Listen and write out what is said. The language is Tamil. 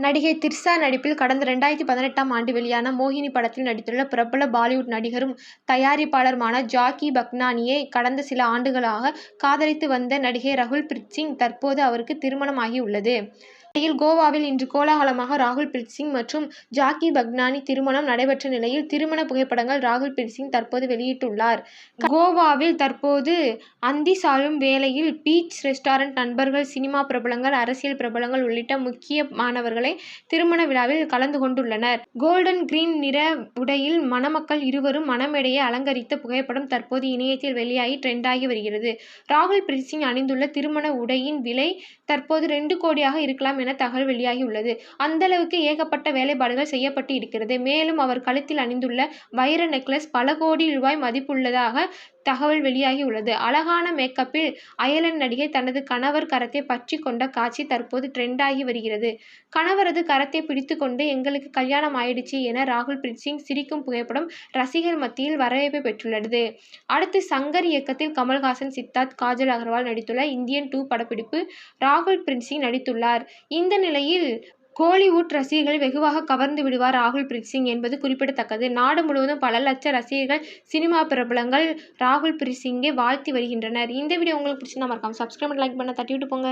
நடிகை திர்சா நடிப்பில் கடந்த ரெண்டாயிரத்தி பதினெட்டாம் ஆண்டு வெளியான மோகினி படத்தில் நடித்துள்ள பிரபல பாலிவுட் நடிகரும் தயாரிப்பாளருமான ஜாக்கி பக்னானியை கடந்த சில ஆண்டுகளாக காதலித்து வந்த நடிகை ரகுல் ப்ரீத் சிங் தற்போது அவருக்கு திருமணமாகியுள்ளது. இந்நிலையில் கோவாவில் இன்று கோலாகலமாக ராகுல் ப்ரீத் சிங் மற்றும் ஜாக்கி பக்னானி திருமணம் நடைபெற்ற நிலையில் திருமண புகைப்படங்கள் ராகுல் ப்ரீத் சிங் தற்போது வெளியிட்டுள்ளார். கோவாவில் தற்போது அந்தி சாயும் வேளையில் பீச் ரெஸ்டாரண்ட் நண்பர்கள் சினிமா பிரபலங்கள் அரசியல் பிரபலங்கள் உள்ளிட்ட முக்கிய மாணவர்களை திருமண விழாவில் கலந்து கொண்டுள்ளனர். கோல்டன் கிரீன் நிற உடையில் மணமக்கள் இருவரும் மணமேடையை அலங்கரித்த புகைப்படம் தற்போது இணையத்தில் வெளியாகி ட்ரெண்டாகி வருகிறது. ராகுல் பிரீத் சிங் அணிந்துள்ள திருமண உடையின் விலை தற்போது ரெண்டு கோடியாக இருக்கலாம் என தகவல் வெளியாகியுள்ளது. அந்தளவுக்கு ஏகப்பட்ட வேலைப்பாடுகள் செய்யப்பட்டு இருக்கிறது. மேலும் அவர் கழுத்தில் அணிந்துள்ள வைர நெக்லஸ் பல கோடி ரூபாய் மதிப்புள்ளதாக தகவல் வெளியாகி உள்ளது அழகான மேக்கப்பில் அயலன் நடிகை தனது கணவர் கரத்தை பற்றி கொண்ட காட்சி தற்போது ட்ரெண்டாகி வருகிறது. கணவரது கரத்தை பிடித்து கொண்டு எங்களுக்கு கல்யாணம் ஆயிடுச்சு என ராகுல் பிரீத் சிங் சிரிக்கும் புகைப்படம் ரசிகர் மத்தியில் வரவேற்பை பெற்றுள்ளது. அடுத்து சங்கர் இயக்கத்தில் கமல்ஹாசன் சித்தார்த் காஜல் அகர்வால் நடித்துள்ள இந்தியன் டூ படப்பிடிப்பு ராகுல் பிரின்சிங் சிங் நடித்துள்ளார். இந்த நிலையில் கோலிவுட் ரசிகர்கள் வெகுவாக கவர்ந்து விடுவார் ராகுல் பிரீத் சிங் என்பது குறிப்பிடத்தக்கது. நாடு முழுவதும் பல லட்ச ரசிகர்கள் சினிமா பிரபலங்கள் ராகுல் ப்ரீத் சிங்கை வாழ்த்தி வருகின்றனர். இந்த வீடியோ உங்களுக்கு பிடிச்சிருந்தா மறக்காம சப்ஸ்கிரைப் லைக் பண்ண தட்டி விட்டு போங்க.